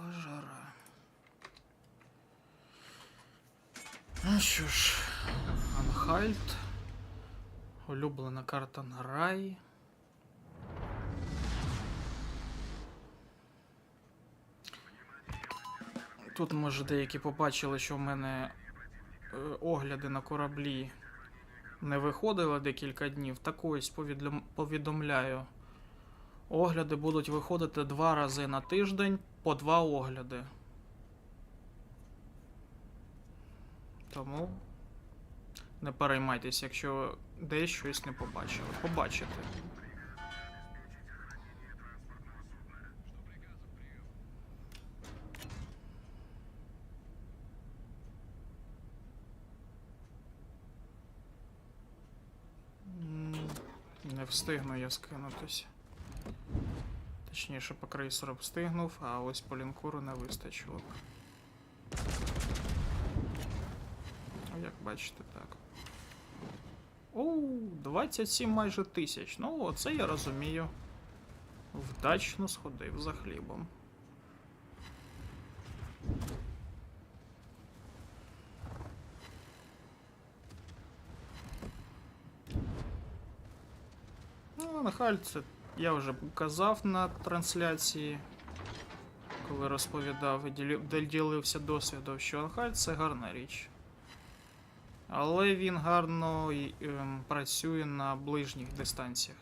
Пекла жара. Ну що ж, Анхальт. Улюблена карта на рай. Тут, може, деякі побачили, що в мене е, огляди на кораблі не виходили декілька днів. Так ось повідомляю. Огляди будуть виходити два рази на тиждень по два огляди. Тому не переймайтесь, якщо десь щось не побачили. Побачите. Не встигну я скинутись. Точніше, по крейсеру встигнув, а ось по лінкору не вистачило б. Ну, Як бачите, так. Оу, 27 майже тисяч. Ну, оце я розумію. Вдачно сходив за хлібом. Ну, Нахаль, це я вже казав на трансляції, коли розповідав і ділився досвідом, що Анхаль це гарна річ. Але він гарно ем, працює на ближніх дистанціях.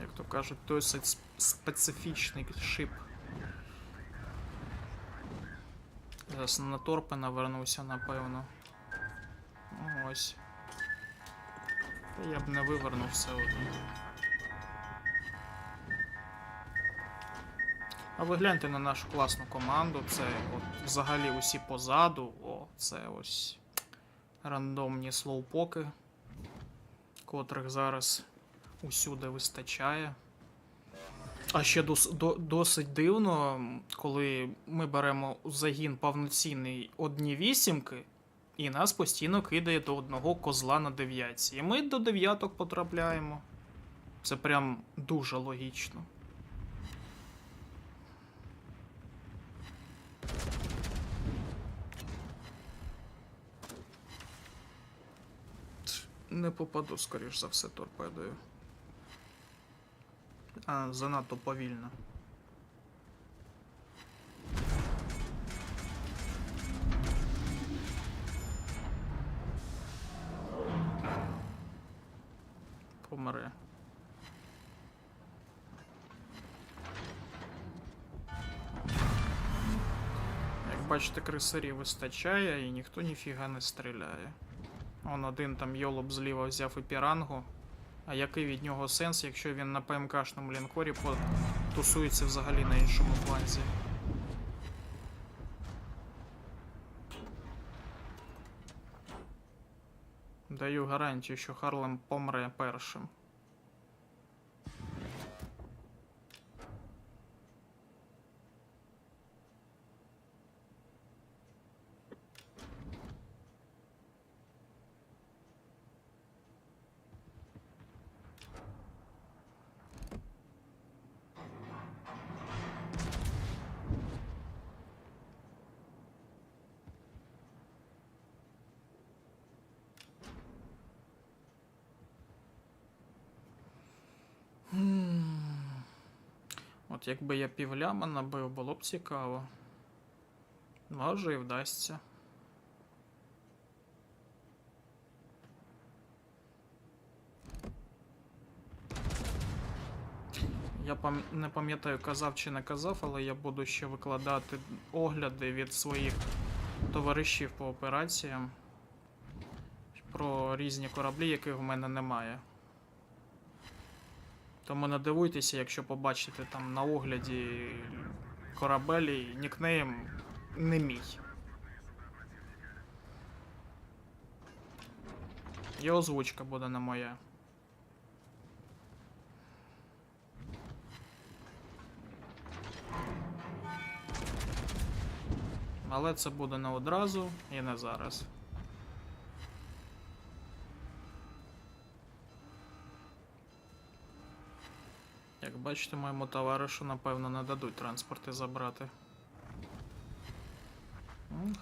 Як то кажуть, досить специфічний шип. Зараз на торпи навернуся, напевно. Ось. Та я б не вивернув все одно. А ви гляньте на нашу класну команду. Це от взагалі усі позаду. О, це ось рандомні слоупоки, котрих зараз усюди вистачає. А ще дос, до, досить дивно, коли ми беремо загін повноцінний одні вісімки, і нас постійно кидає до одного козла на дев'ятці. І ми до дев'яток потрапляємо. Це прям дуже логічно. Не попаду, скоріш за все, торпедою. А, занадто повільно. Помре. Як бачите, крисарів вистачає і ніхто ніфіга не стріляє. Он один там йолоп зліва взяв і пірангу. А який від нього сенс, якщо він на ПМКшному лінкорі потусується взагалі на іншому фланзі? Даю гарантію, що Харлем помре першим. От якби я півляма набив, було б цікаво. Може і вдасться. Я не пам'ятаю, казав чи не казав, але я буду ще викладати огляди від своїх товаришів по операціям про різні кораблі, яких в мене немає. Тому не дивуйтеся, якщо побачите там на огляді корабелі нікнейм не мій. І озвучка буде не моя. Але це буде не одразу і не зараз. Як бачите, моєму товаришу, напевно, не дадуть транспорти забрати.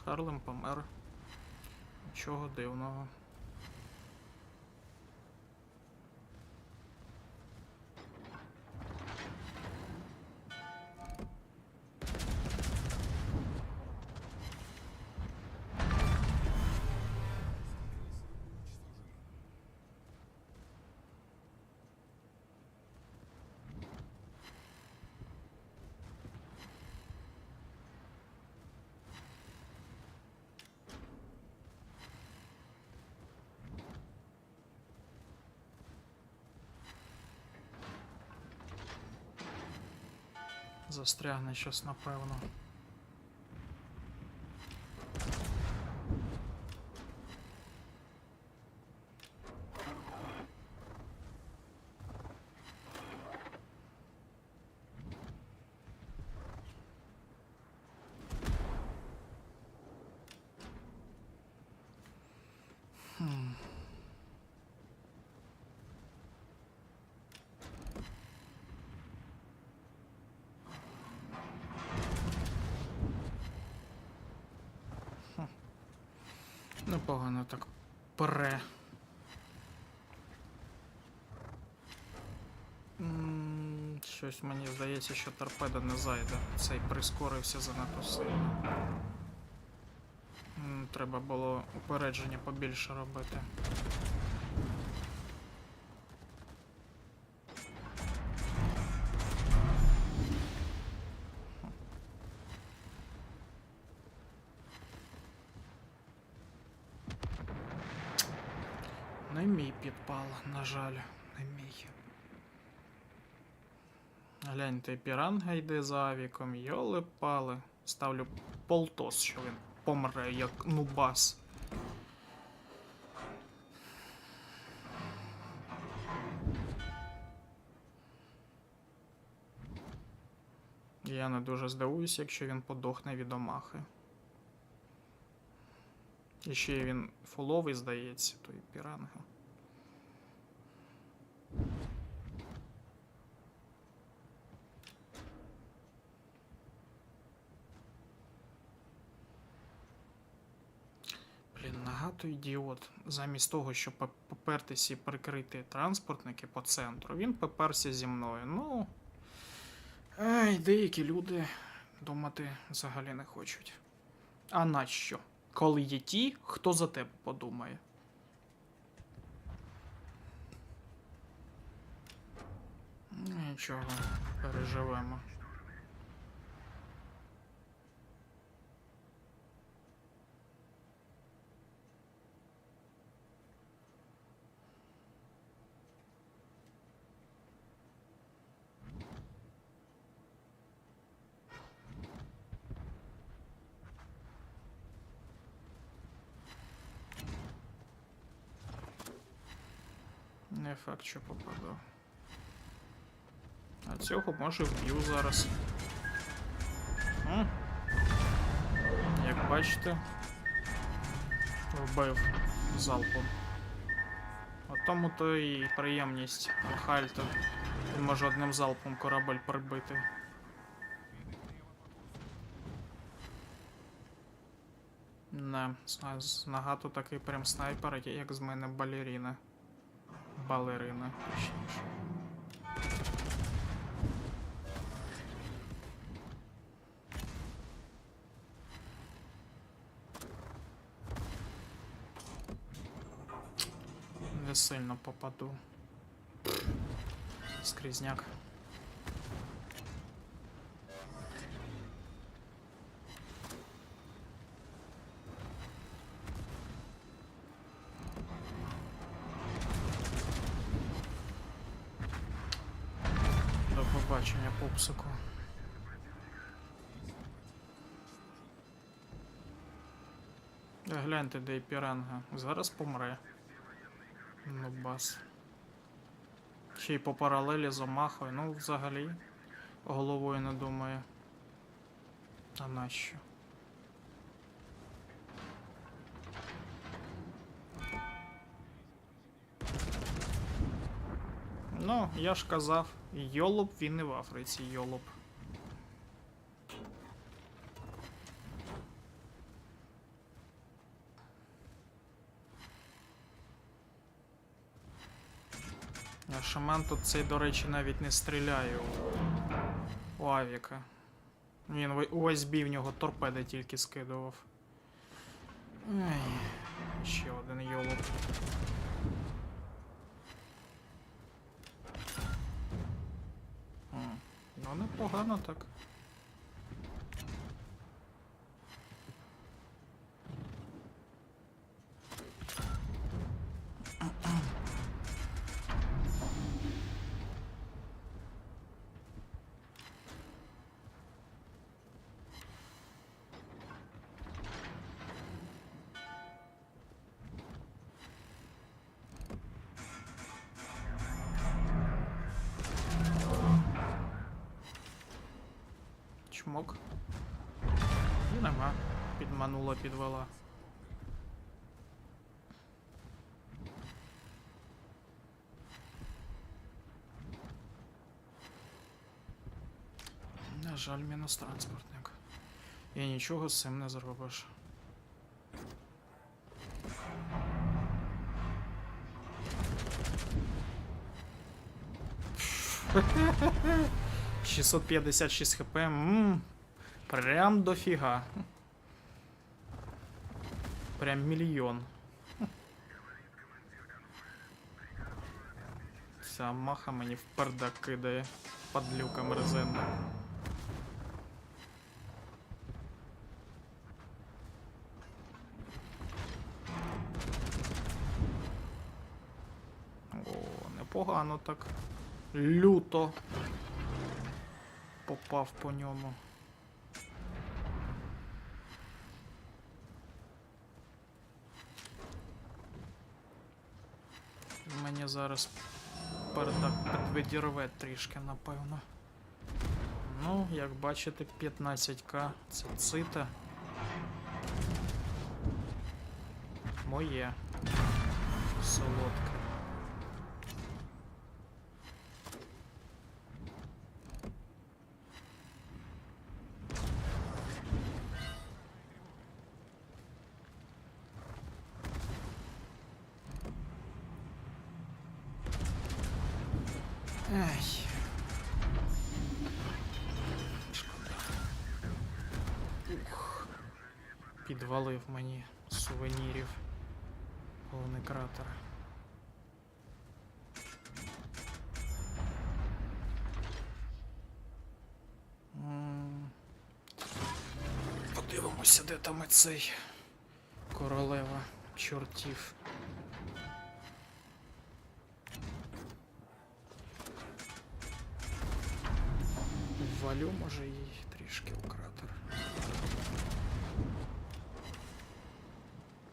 Харлем помер. Нічого дивного. Застрягне щось, напевно. Непогано так пре. Щось мені здається, що торпеда не зайде. Цей прискорився занадто сильно. Треба було упередження побільше робити. Не мій підпал, на жаль, не мій. Гляньте, піранга йде за авіком, йоли пали. Ставлю полтос, що він помре, як нубас. Я не дуже здивуюся, якщо він подохне від омахи. І ще він фуловий, здається, той піранга. Блін, нагато ідіот. Замість того, щоб поп- попертися і прикрити транспортники по центру, він поперся зі мною. Ну. Ай, деякі люди думати взагалі не хочуть. А нащо? Коли є ті, хто за тебе подумає. Нічого, переживемо. Не факт, що попаду. А цього може вб'ю зараз. М? Як бачите, вбив залпом. От тому то і приємність Хальта. Він може одним залпом корабель прибити. Не, з Нагато такий прям снайпер, як з мене балеріна. Балерина, точніше. Не сильно попаду. Скрізняк. До побачення, пупсику. Е, Гляньте, де і піранга. Зараз помре. Ну бас. Ще й по паралелі з Омахою. Ну, взагалі, головою не думає. А нащо? Ну, я ж казав, йолоп він і в Африці, йолоп. А шаман тут цей, до речі, навіть не стріляє у, у Авіка. Він ОСБ в нього торпеди тільки скидував. Ай, ще один йолоп. Ну, непогано так. Чмок. І нема. Підманула, підвела. На жаль, мінус транспортник. І нічого з цим не зробиш. Шістсот п'ятдесят шість хп. М, Прям дофіга. Прям мільйон. Ця маха мені в пердак кидає. Падлюка мерзенна. О, непогано так. Люто. Попав по ньому. Мені зараз передак підвідірве трішки, напевно. Ну, як бачите, 15к це цита. Моє. Солодке. Підвалив мені сувенірів. Повний кратер. Подивимося, де там цей королева чортів. Валю, може, їй трішки у кратер.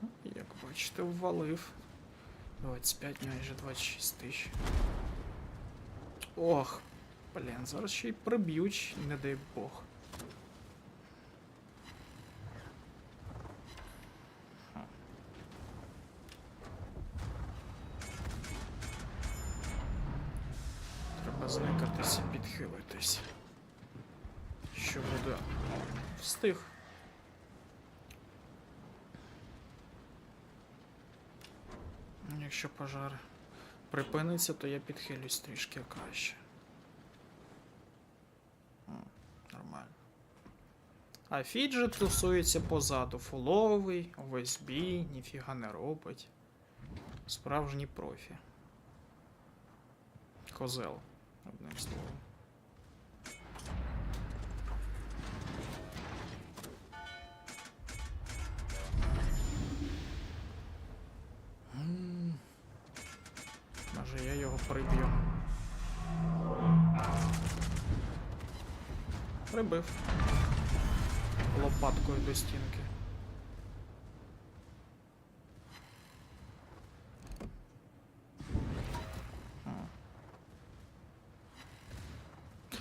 Ну, Як бачите, ввалив. 25, майже 26 тисяч. Ох, блін, зараз ще й приб'ють, не дай Бог. Треба зникатись і підхилитись. Що буде? Встиг. Якщо пожар припиниться, то я підхилюсь трішки краще. Нормально. А фіджет тусується позаду. Фуловий, ОСБ, ніфіга не робить. Справжній профі. Козел, одним словом. Прибив. Лопаткою до стінки.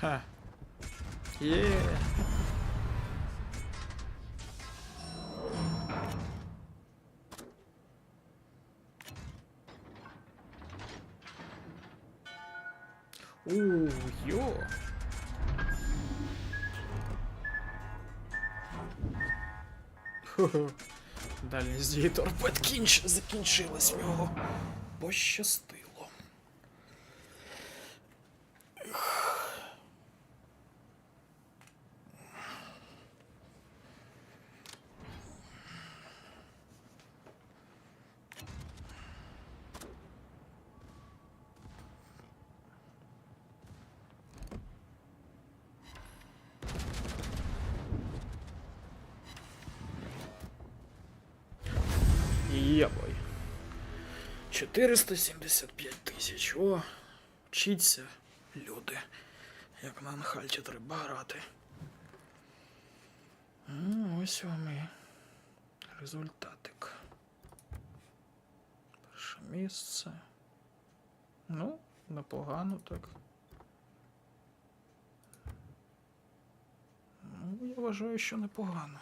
Ха. Є. Дальність дії торпед кінч закінчилась в нього. Пощастило. Єбой. 475 тисяч. О, вчіться, люди. Як на анхальті треба грати. Ну, ось вам і результатик. Перше місце. Ну, непогано так. Ну, я вважаю, що непогано.